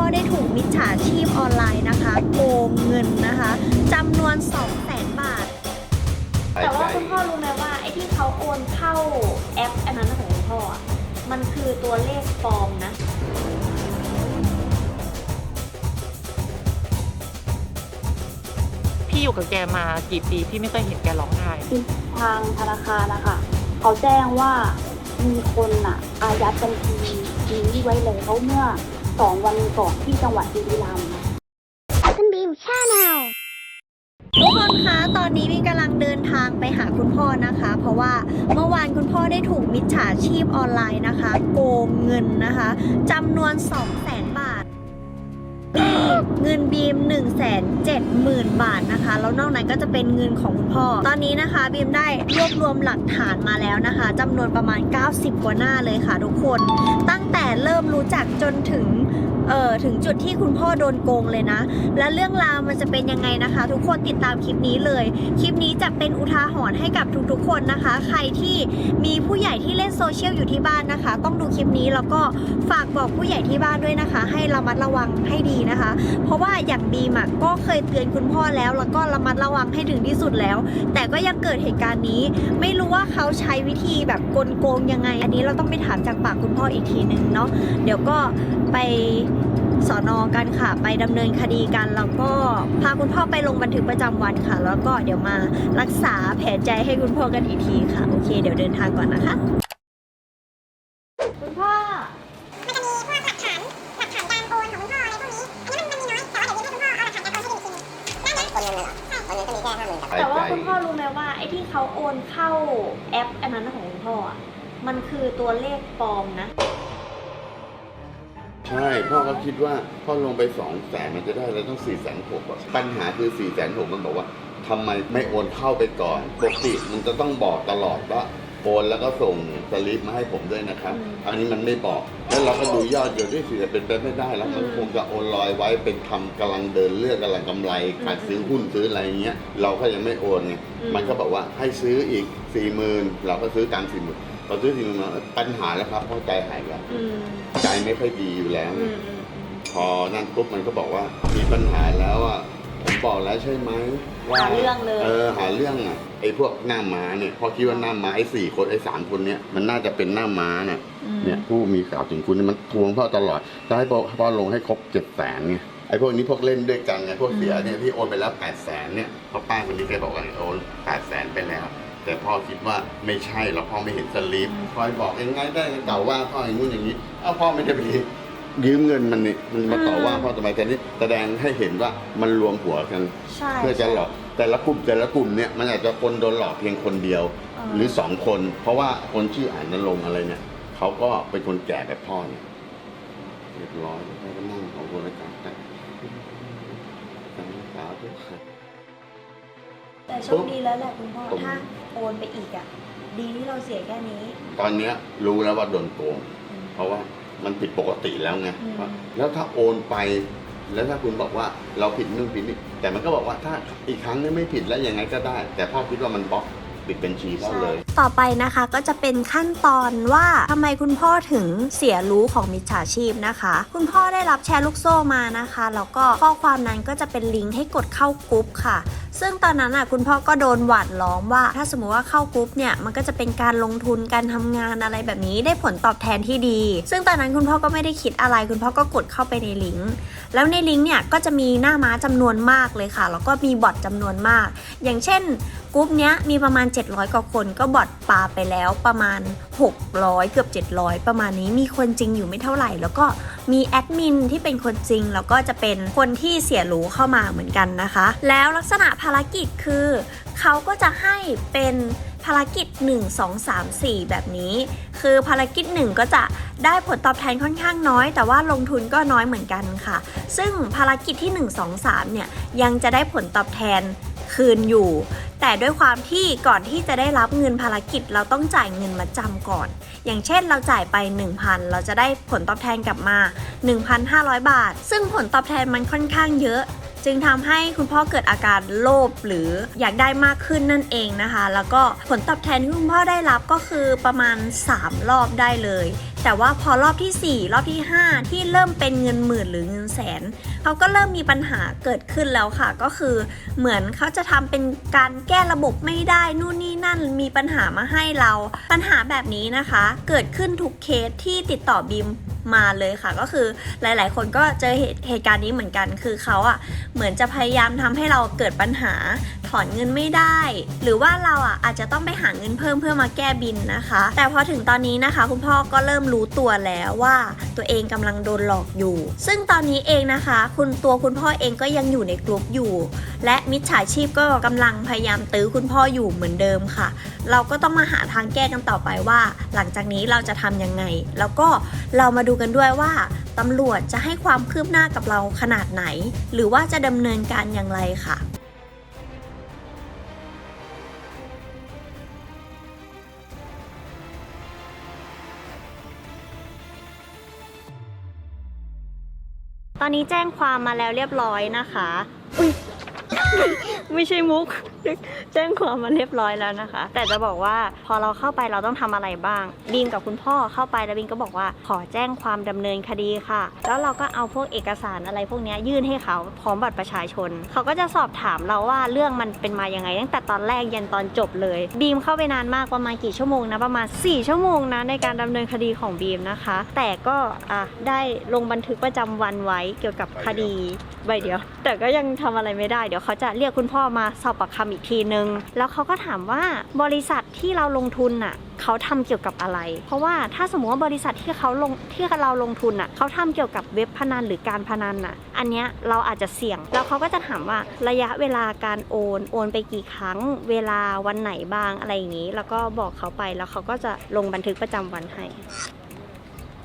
พ่อได้ถูกมิจฉาชีพออนไลน์นะคะโกงเงินนะคะจำนวน 2 0 0แสนบาท แต่ว่าคุณพ่อรู้ไหมว่าไอ้ที่เขาโอนเข้าแอปอันนั้นของคุณพ่ออะมันคือตัวเลขปลอมนะ พี่อยู่กับแกมากี่ปีพี่ไม่เคยเห็นแกร้องไห้ทางธนาคารนะคะเขาแจ้งว่ามีคนอะอายัดบัญชีนี้ไว้แล้วเมื่อ สองวันก่อนที่จังหวัดบุรีรัมย์คุณบีมชาแนลทุกคนคะ ตอนนี้วินกำลังเดินทางไปหาคุณพ่อนะคะ เพราะว่าเมื่อวานคุณพ่อได้ถูกมิจฉาชีพออนไลน์นะคะ โกงเงินนะคะจำนวน 2 0 0แสนบาทมีเงินบีม 1 7 0 0 0 0 บาทนะคะ แล้วนอกนั้นก็จะเป็นเงินของคุณพ่อ ตอนนี้นะคะบีมได้รวบรวมหลักฐานมาแล้วนะคะจำนวนประมาณ 90 กว่าหน้าเลยค่ะทุกคน ตั้งแต่เริ่มรู้จักจนถึง เออถึงจุดที่คุณพ่อโดนโกงเลยนะ และเรื่องราวมันจะเป็นยังไงนะคะ ทุกคนติดตามคลิปนี้เลย คลิปนี้จะเป็นอุทาหรณ์ให้กับทุกๆ คนนะคะ ใครที่มีผู้ใหญ่ที่เล่นโซเชียลอยู่ที่บ้านนะคะ ต้องดูคลิปนี้แล้วก็ฝากบอกผู้ใหญ่ที่บ้านด้วยนะคะ ให้ระมัดระวังให้ดีนะคะ เพราะว่าอย่างบีมก็เคยเตือนคุณพ่อแล้ว แล้วก็ระมัดระวังให้ถึงที่สุดแล้ว แต่ก็ยังเกิดเหตุการณ์นี้ ไม่รู้ว่าเขาใช้วิธีแบบกล โกงยังไง อันนี้เราต้องไปถามจากปากคุณพ่ออีกทีหนึ่งเนาะเดี๋ยวก็ไปสอนอกันค่ะ ไปดำเนินคดีกันแล้วก็พาคุณพ่อไปลงบันทึกประจำวันค่ะ แล้วก็เดี๋ยวมารักษาแผลใจให้คุณพ่อกันอีกทีค่ะ โอเค เดี๋ยวเดินทางก่อนนะคะ คุณพ่อมันจะมีพวกหลักฐานหลักฐานการโอนของคุณพ่ออะไรพวกนี้อันนี้มันมันมีน้อยแต่ว่าเดี๋ยวนี้ให้คุณพ่อเอาหลักฐานการโอนให้ดูอีกทีนึงได้ไหมคนเงินเลยเหรอคนเงินก็มีแค่ห้าหมื่นกับแต่ว่าคุณพ่อรู้ไหมว่าไอ้ที่เขาโอนเข้าแอปอันนั้นของคุณพ่ออะ มันคือตัวเลขปลอมนะ ใช่พ่อก็คิดว่าพ่อลงไปสองแสนมันจะได้แล้วต้องสี่แสนหกปัญหาคือสี่แสนหกมันบอกว่าทำไมไม่โอนเข้าไปก่อนปกติมันจะต้องบอกตลอดว่าโอนแล้วก็ส่งสลิปมาให้ผมด้วยนะครับ อืม อันนี้มันไม่บอก แล้วเราก็ดูยอดเดี๋ยวที่สี่เป็นไปไม่ได้แล้วมันคงจะโอนลอยไว้เป็นทำกำลังเดินเลือกกำลังกำไรขาดซื้อหุ้นซื้ออะไรเงี้ยเราก็ยังไม่โอนไงมันก็บอกว่าให้ซื้ออีกสี่หมื่นเราก็ซื้อตามสี่หมื่น เราซื้อสี่หมื่นมาปัญหาแล้วครับเพราะใจหายแล้วอืมใจไม่ค่อยดีอยู่แล้ว อืมอืมพอนั่นปุ๊บมันก็บอกว่ามีปัญหาแล้วอะผมบอกแล้วใช่ไหมว่าหาเรื่องเลย เออหาเรื่องอะไอ้พวกหน้าม้าเนี่ยพอคิดว่าหน้าม้าไอ้สี่คนไอ้สามคนเนี้ยมันน่าจะเป็นหน้าม้าเนี่ยอืมเนี่ยผู้มีข่าวถึงคุณเนี่ยมันทวงพ่อตลอดจะให้พ่อพ่อลงให้ครบเจ็ดแสนไงไอ้พวกนี้พวกเล่นด้วยกันไงพวกเสียเนี่ยที่โอนไปแล้วแปดแสนเนี่ยเพราะป้าคนนี้แกบอกว่าโอนแปดแสนไปแล้ว แต่พ่อคิดว่าไม่ใช่หรอกพ่อไม่เห็นสลิปคอยบอกยังไงได้เก่าว่าพ่ออย่างนู้นอย่างนี้เอ้าพ่อไม่ได้ไปยืมเงินมันนี่มันมาต่อว่าพ่อทำไมแต่นี่แสดงให้เห็นว่ามันรวมหัวกัน ใช่เพื่อจะหลอกแต่ละกลุ่มแต่ละกลุ่มเนี่ยมันอาจจะคนโดนหลอกเพียงคนเดียวอ่าหรือสองคน เพราะว่าคนชื่ออ่านนรงค์อะไรเนี่ยเขาก็เป็นคนแก่แบบพ่อเนี่ยเรียบร้อยแล้วก็นั่งของคนละกัน แต่โชคดีแล้วแหละคุณพ่อผมถ้าโอนไปอีกอะ ดีที่เราเสียแค่นี้ ตอนเนี้ยรู้แล้วว่าโดนโกง เพราะว่ามันผิดปกติแล้วไงอืมว่าแล้วถ้าโอนไป แล้วถ้าคุณบอกว่าเราผิดนู่นผิดนี่แต่มันก็บอกว่าถ้าอีกครั้งนี้ไม่ผิดแล้วยังไงก็ได้ แต่พ่อคิดว่ามันบล็อก ปิดบัญชีพ่อเลย ต่อไปนะคะก็จะเป็นขั้นตอนว่าทำไมคุณพ่อถึงเสียรู้ของมิจฉาชีพนะคะ คุณพ่อได้รับแชร์ลูกโซ่มานะคะแล้วก็ข้อความนั้นก็จะเป็นลิงก์ให้กดเข้ากรุ๊ปค่ะ ซึ่งตอนนั้นอะคุณพ่อก็โดนหวานล้อมว่า ถ้าสมมติว่าเข้ากรุ๊ปเนี่ยมันก็จะเป็นการลงทุนการทำงานอะไรแบบนี้ได้ผลตอบแทนที่ดี ซึ่งตอนนั้นคุณพ่อก็ไม่ได้คิดอะไร คุณพ่อก็กดเข้าไปในลิงก์แล้วในลิงก์เนี่ยก็จะมีหน้าม้าจำนวนมากเลยค่ะแล้วก็มีบอทจำนวนมาก อย่างเช่นกรุ๊ปเนี้ยมีประมาณ 700 กว่าคน ก็บอทปาไปแล้วประมาณ 600 เกือบ 700 ประมาณนี้มีคนจริงอยู่ไม่เท่าไหร่ แล้วก็มีแอดมินที่เป็นคนจริง แล้วก็จะเป็นคนที่เสียรู้เข้ามาเหมือนกันนะคะ แล้วลักษณะภารกิจคือ เขาก็จะให้เป็นภารกิจ 1 2 3 4 แบบนี้ คือภารกิจ 1 ก็จะได้ผลตอบแทนค่อนข้างน้อย แต่ว่าลงทุนก็น้อยเหมือนกันค่ะ ซึ่งภารกิจที่ 1 2 3 เนี่ยยังจะได้ผลตอบแทน คืนอยู่ แต่ด้วยความที่ก่อนที่จะได้รับเงินภารกิจเราต้องจ่ายเงินมาจำก่อน อย่างเช่นเราจ่ายไป 1,000 เราจะได้ผลตอบแทนกลับมา 1,500 บาท ซึ่งผลตอบแทนมันค่อนข้างเยอะ จึงทำให้คุณพ่อเกิดอาการโลภหรืออยากได้มากขึ้นนั่นเองนะคะ แล้วก็ผลตอบแทนที่คุณพ่อได้รับก็คือประมาณ 3 รอบได้เลย แต่ว่าพอรอบทีสี่4 รอบที่ 5 ที่เริ่มเป็นเงินหมื่นหรือเงินแสนเขาก็เริ่มมีปัญหาเกิดขึ้นแล้วค่ะ ก็คือเหมือนเขาจะทำเป็นการแก้ระบบไม่ได้นู่นนี่นั่นมีปัญหามาให้เรา ปัญหาแบบนี้นะคะ เกิดขึ้นทุกเคสที่ติดต่อบีม มาเลยค่ะ ก็คือหลาย ๆ คนก็เจอเหตุเหตุการณ์นี้เหมือนกัน คือเขาอะเหมือนจะพยายามทำให้เราเกิดปัญหาถอนเงินไม่ได้ หรือว่าเราอะอาจจะต้องไปหาเงินเพิ่มเพื่อมาแก้บินนะคะ แต่พอถึงตอนนี้นะคะ คุณพ่อก็เริ่มรู้ตัวแล้วว่าตัวเองกำลังโดนหลอกอยู่ ซึ่งตอนนี้เองนะคะ คุณตัวคุณพ่อเองก็ยังอยู่ในกลุ่มอยู่ และมิจฉาชีพก็กำลังพยายามตื้อคุณพ่ออยู่เหมือนเดิมค่ะ เราก็ต้องมาหาทางแก้กันต่อไปว่า หลังจากนี้เราจะทำยังไง แล้วก็เรามาดูกันด้วยว่าตำรวจจะให้ความคืบหน้ากับเราขนาดไหน หรือว่าจะดำเนินการอย่างไรค่ะตอนนี้แจ้งความมาแล้วเรียบร้อยนะคะ อุ้ย ไม่ใช่มุก แจ้งความมาเรียบร้อยแล้วนะคะ แต่จะบอกว่าพอเราเข้าไปเราต้องทำอะไรบ้าง บีมกับคุณพ่อเข้าไปแล้วบีมก็บอกว่าขอแจ้งความดำเนินคดีค่ะ แล้วเราก็เอาพวกเอกสารอะไรพวกนี้ยื่นให้เขาพร้อมบัตรประชาชน เขาก็จะสอบถามเราว่าเรื่องมันเป็นมายังไง ตั้งแต่ตอนแรกยันตอนจบเลย บีมเข้าไปนานมากประมาณกี่ชั่วโมงนะประมาณ 4 ชั่วโมงนะในการดำเนินคดีของบีมนะคะ แต่ก็อะได้ลงบันทึกประจำวันไว้เกี่ยวกับคดีใบเดียว แต่ก็ยังทำอะไรไม่ได้เดี๋ยวเขาจะเรียกคุณพ่อมาสอบปากคำอีกทีนึง แล้วเขาก็ถามว่าบริษัทที่เราลงทุนน่ะเขาทำเกี่ยวกับอะไร เพราะว่าถ้าสมมติว่าบริษัทที่เขาลงที่เราลงทุนน่ะเขาทำเกี่ยวกับเว็บพนันหรือการพนันน่ะ อันเนี้ยเราอาจจะเสี่ยง แล้วเขาก็จะถามว่าระยะเวลาการโอน โอนไปกี่ครั้ง เวลาวันไหนบ้างอะไรอย่างนี้ แล้วก็บอกเขาไปแล้วเขาก็จะลงบันทึกประจำวันให้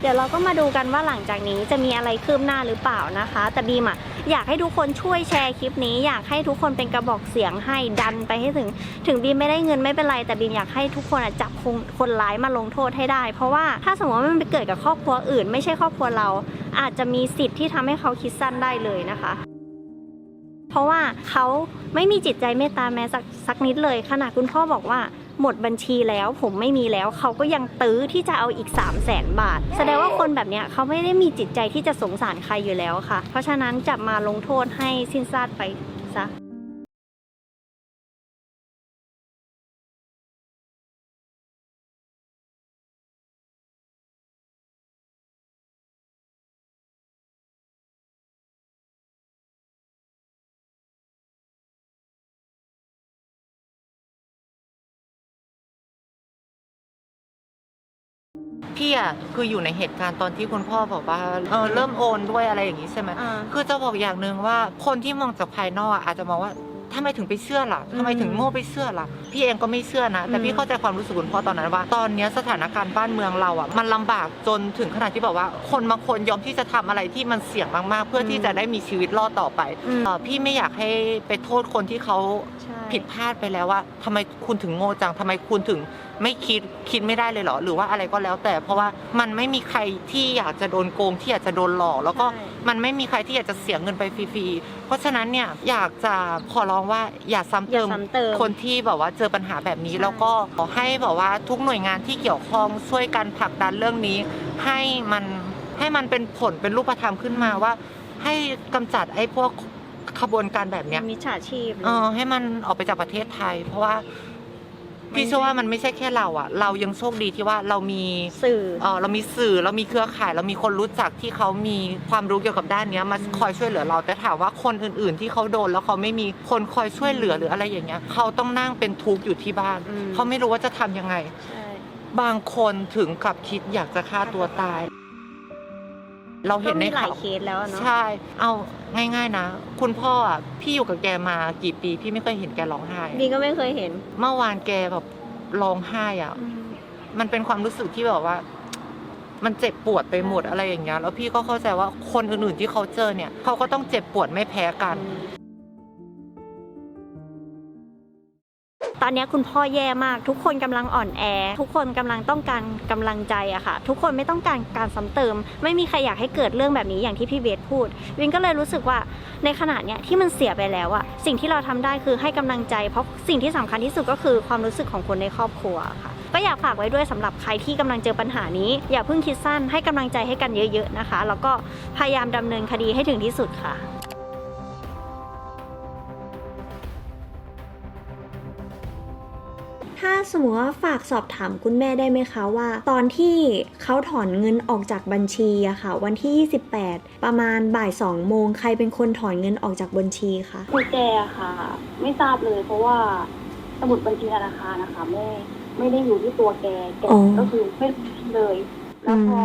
เดี๋ยวเราก็มาดูกันว่าหลังจากนี้จะมีอะไรคืบหน้าหรือเปล่านะคะ แต่บีมอะอยากให้ทุกคนช่วยแชร์คลิปนี้ อยากให้ทุกคนเป็นกระบอกเสียงให้ดันไปให้ถึง ถึงบีมไม่ได้เงินไม่เป็นไร แต่บีมอยากให้ทุกคนอะจับคนคนร้ายมาลงโทษให้ได้ เพราะว่าถ้าสมมติว่ามันไปเกิดกับครอบครัวอื่น ไม่ใช่ครอบครัวเรา อาจจะมีสิทธิ์ที่ทำให้เขาคิดสั้นได้เลยนะคะเพราะว่าเขาไม่มีจิตใจเมตตาแม้สักสักนิดเลยขนาดคุณพ่อบอกว่า หมดบัญชีแล้วผมไม่มีแล้วเขาก็ยังตื้อที่จะเอาอีก 3 0 0แสนบาท แสดงว่าคนแบบเนี้ยเขาไม่ได้มีจิตใจที่จะสงสารใครอยู่แล้วค่ะ เพราะฉะนั้นจับมาลงโทษให้สิ้นซาดไป พี่อะคืออยู่ในเหตุการณ์ตอนที่คุณพ่อบอกว่าเออเริ่มโอนด้วยอะไรอย่างนี้ใช่ไหมอ่า คือจะบอกอย่างหนึ่งว่าคนที่มองจากภายนอกอะอาจจะมองว่าทำไมถึงไปเชื่อล่ะทำไมถึงโง่ไปเชื่อล่ะ พี่เองก็ไม่เชื่อนะ แต่อืมพี่เข้าใจความรู้สึกคุณพ่อตอนนั้นว่า ตอนเนี้ยสถานการณ์บ้านเมืองเราอะมันลำบากจนถึงขนาดที่แบบว่า คนบางคนยอมที่จะทำอะไรที่มันเสี่ยงมากๆ เพื่อที่จะได้มีชีวิตรอดต่อไปอืม เอ่อพี่ไม่อยากให้ไปโทษคนที่เขา ใช่ผิดพลาดไปแล้วว่าทำไมคุณถึงโง่จังทำไมคุณถึงไม่คิดคิดไม่ได้เลยเหรอหรือว่าอะไรก็แล้วแต่ เพราะว่ามันไม่มีใครที่อยากจะโดนโกงที่อยากจะโดนหลอกแล้วก็ใช่ มันไม่มีใครที่อยากจะเสียเงินไปฟรีๆเพราะฉะนั้นเนี่ยอยากจะขอร้องว่าอย่าซ้ำอย่าเติม ซ้ำเติม คนที่แบบว่าเจอปัญหาแบบนี้ใช่ แล้วก็ขอให้แบบว่าทุกหน่วยงานที่เกี่ยวข้องช่วยกันผลักดันเรื่องนี้ ให้มันให้มันเป็นผลเป็นรูปธรรมขึ้นมาว่า ให้กำจัดไอ้พวก ขบวนการแบบเนี้ยมิจฉาชีพเออให้มันออกไปจากประเทศไทย เพราะว่าพี่เชื่อว่ามันไม่ใช่แค่เราอะเรายังโชคดีที่ว่าเรามีสื่อเออเรามีสื่อเรามีเครือข่าย เรามีคนรู้จักที่เขามีความรู้เกี่ยวกับด้านเนี้ยมาอืมคอยช่วยเหลือเรา แต่ถามว่าคนอื่น ๆ ที่เขาโดนแล้วเขาไม่มีคนคอยช่วยเหลือหรืออะไรอย่างเงี้ยเขาต้องนั่งเป็นทุกข์อยู่ที่บ้านอืมเขาไม่รู้ว่าจะทำยังไงใช่บางคนถึงกับคิดอยากจะฆ่าตัวตาย เราเห็นในก็มีหลายข่าวเคสแล้วอะเนาะ ใช่ เอาง่ายๆนะ คุณพ่ออะพี่อยู่กับแกมากี่ปี พี่ไม่เคยเห็นแกร้องไห้บีก็ไม่เคยเห็นเมื่อวานแกแบบร้องไห้อะ มันเป็นความรู้สึกที่แบบว่า มันเจ็บปวดไปหมดอะไรอย่างเงี้ยแล้วพี่ก็เข้าใจว่าคนอื่นๆที่เขาเจอเนี่ย เขาก็ต้องเจ็บปวดไม่แพ้กันต อนนี้คุณพ่อแย่มาก ทุกคนกำลังอ่อนแอ ทุกคนกำลังต้องการกำลังใจอะค่ะ ทุกคนไม่ต้องการการซ้ำเติม ไม่มีใครอยากให้เกิดเรื่องแบบนี้อย่างที่พี่เบสพูด วินก็เลยรู้สึกว่าในขณะเนี้ยที่มันเสียไปแล้วอะสิ่งที่เราทำได้คือให้กำลังใจ เพราะสิ่งที่สำคัญที่สุดก็คือความรู้สึกของคนในครอบครัวค่ะก็อยากฝากไว้ด้วยสำหรับใครที่กำลังเจอปัญหานี้ อย่าเพิ่งคิดสั้นให้กำลังใจให้กันเยอะ ๆนะคะ แล้วก็พยายามดำเนินคดีให้ถึงที่สุดค่ะ สมมติว่าฝากสอบถามคุณแม่ได้ไหมคะว่า ตอนที่เขาถอนเงินออกจากบัญชีอะค่ะ วันที่ 28 ประมาณบ่าย2โมงใครเป็นคนถอนเงินออกจากบัญชีคะคือแกอะค่ะ ไม่ทราบเลยเพราะว่าสมุดบัญชีธนาคารนะคะไม่ไม่ได้อยู่ที่ตัวแกแกอ๋อก็คือไม่รู้เลย แล้วพอม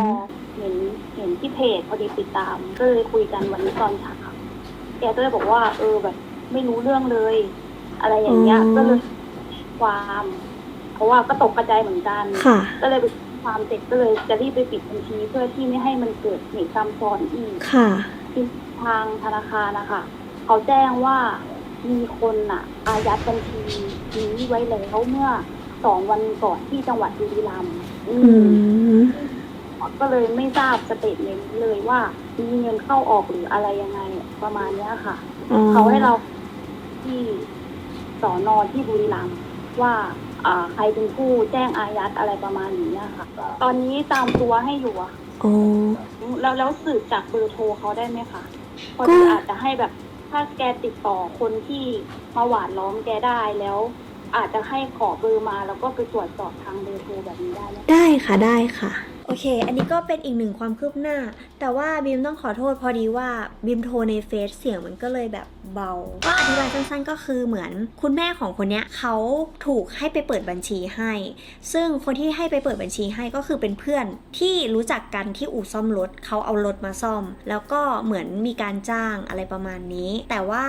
เห็นเห็นที่เพจพอดีติดตาม ก็เลยคุยกันวันนี้ตอนเช้าแกก็เลยบอกว่า เออแบบ ไม่รู้เรื่องเลย อะไรอย่างเงี้ยก็เลยความเพ ราะว่าก็ตกกระจายเหมือนกัน ค่ะ ก็เลยไปความเสร็จก็เลยจะรีบไปปิดบัญชีเพื่อที่ไม่ให้มันเกิดเหตุซ้ำซ้อนอีกค่ะ ที่ทางธนาคารนะคะเขาแจ้งว่ามีคนอะ อายัดบัญชีนี้ไว้แล้วเมื่อสองวันก่อนที่จังหวัดบุรีรัมย์อือืม มก็เลยไม่ทราบสเตทเมนต์เลยว่ามีเงินเข้าออกหรืออะไรยังไงประมาณเนี้ยค่ะ อ๋อเขาให้เราที่สอนอที่บุรีรัมย์ว่าอ่า ใครเป็นผู้แจ้งอายัดอะไรประมาณนี้อะค่ะ ตอนนี้ตามตัวให้อยู่อะอ๋อแล้วแล้วสืบจากเบอร์โทรเขาได้ไหมคะพอก็ดีอาจจะให้แบบถ้าแกติดต่อคนที่มาหวานล้อมแกได้แล้ว อาจจะให้ขอเบอร์มาแล้วก็ไปตรวจสอบทางเบอร์โทรแบบนี้ได้ไหมได้ค่ะได้ค่ะ โอเค อันนี้ก็เป็นอีกหนึ่งความคืบหน้า แต่ว่าบีมต้องขอโทษพอดีว่าบีมโทรในเฟซเสียงมันก็เลยแบบเบา ก็อธิบายสั้นๆก็คือเหมือนคุณแม่ของคนเนี้ยเขาถูกให้ไปเปิดบัญชีให้ ซึ่งคนที่ให้ไปเปิดบัญชีให้ก็คือเป็นเพื่อนที่รู้จักกันที่อู่ซ่อมรถเขาเอารถมาซ่อม แล้วก็เหมือนมีการจ้างอะไรประมาณนี้ แต่ว่า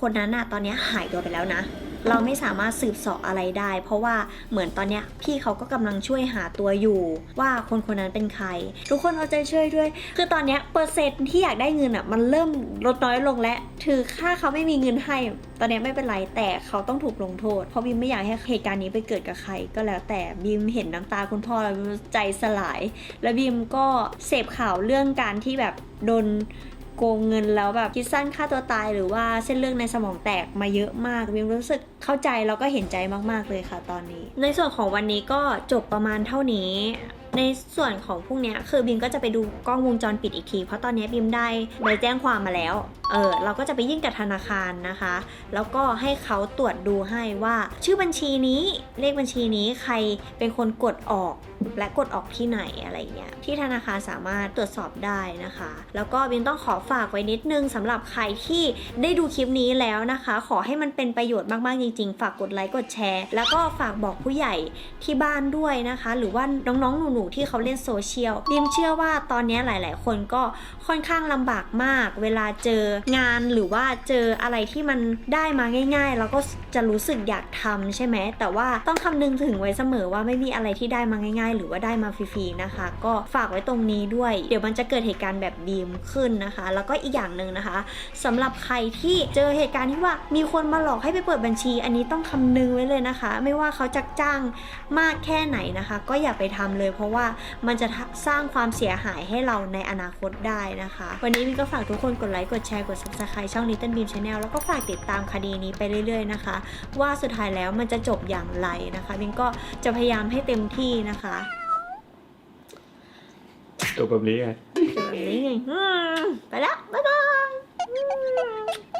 คนนั้นอะตอนนี้หายตัวไปแล้วนะ เราไม่สามารถสืบสาะอะไรได้ เพราะว่าเหมือนตอนเนี้ยพี่เขาก็กำลังช่วยหาตัวอยู่ ว่าคนคนนั้นเป็นใคร ทุกคนเอาใจช่วยด้วย คือตอนเนี้ยเปอร์เซ็นต์ที่อยากได้เงินอะมันเริ่มลดน้อยลงแล้วถือค่าเขาไม่มีเงินให้ ตอนนี้ไม่เป็นไรแต่เขาต้องถูกลงโทษ เพราะบีมไม่อยากให้เหตุการณ์นี้ไปเกิดกับใคร ก็แล้วแต่บีมเห็นน้ำตาคุณพ่อแล้วใจสลาย แล้วบีมก็เสพข่าวเรื่องการที่แบบโดน โกงเงินแล้วแบบคิดสั้นฆ่าตัวตายหรือว่าเส้นเรื่องในสมองแตกมาเยอะมากวิมรู้สึกเข้าใจแล้วก็เห็นใจมากๆเลยค่ะตอนนี้ ในส่วนของวันนี้ก็จบประมาณเท่านี้ในส่วนของพรุ่งเนี้ยคือบิมก็จะไปดูกล้องวงจรปิดอีกที เพราะตอนนี้บิมได้ใบแจ้งความมาแล้วเออเราก็จะไปยื่นกับธนาคารนะคะ แล้วก็ให้เขาตรวจดูให้ว่าชื่อบัญชีนี้เลขบัญชีนี้ใครเป็นคนกดออกและกดออกที่ไหนอะไรเงี้ยที่ธนาคารสามารถตรวจสอบได้นะคะ แล้วก็บินต้องขอฝากไว้นิดนึงสำหรับใครที่ได้ดูคลิปนี้แล้วนะคะ ขอให้มันเป็นประโยชน์มากๆจริงๆ ฝากกดไลค์กดแชร์ แล้วก็ฝากบอกผู้ใหญ่ที่บ้านด้วยนะคะ หรือว่าน้องๆหนูๆที่เขาเล่นโซเชียลบิมเชื่อว่าตอนนี้หลาย ๆ คนก็ค่อนข้างลำบากมาก เวลาเจองานหรือว่าเจออะไรที่มันได้มาง่ายๆแล้วก็จะรู้สึกอยากทำใช่ไหมแต่ว่าต้องคำนึงถึงไว้เสมอว่าไม่มีอะไรที่ได้มาง่าย ๆ หรือว่าได้มาฟรีๆนะคะ ก็ฝากไว้ตรงนี้ด้วย เดี๋ยวมันจะเกิดเหตุการณ์แบบบีมขึ้นนะคะ แล้วก็อีกอย่างหนึ่งนะคะสำหรับใครที่เจอเหตุการณ์ที่ว่ามีคนมาหลอกให้ไปเปิดบัญชี อันนี้ต้องคำนึงไว้เลยนะคะ ไม่ว่าเขาจะจ้างมากแค่ไหนนะคะ ก็อย่าไปทำเลย เพราะว่ามันจะสร้างความเสียหายให้เราในอนาคตได้นะคะ วันนี้บิมก็ฝากทุกคนกดไลค์กดแชร์กด subscribe ช่อง Little Beam Channel แล้วก็ฝากติดตามคดีนี้ไปเรื่อย ๆ นะคะ ว่าสุดท้ายแล้วมันจะจบอย่างไรนะคะบิมก็จะพยายามให้เต็มที่นะคะจบแบบนี้ไงแบบนี้ไงอืมไปแล้วบ๊ายบายอืม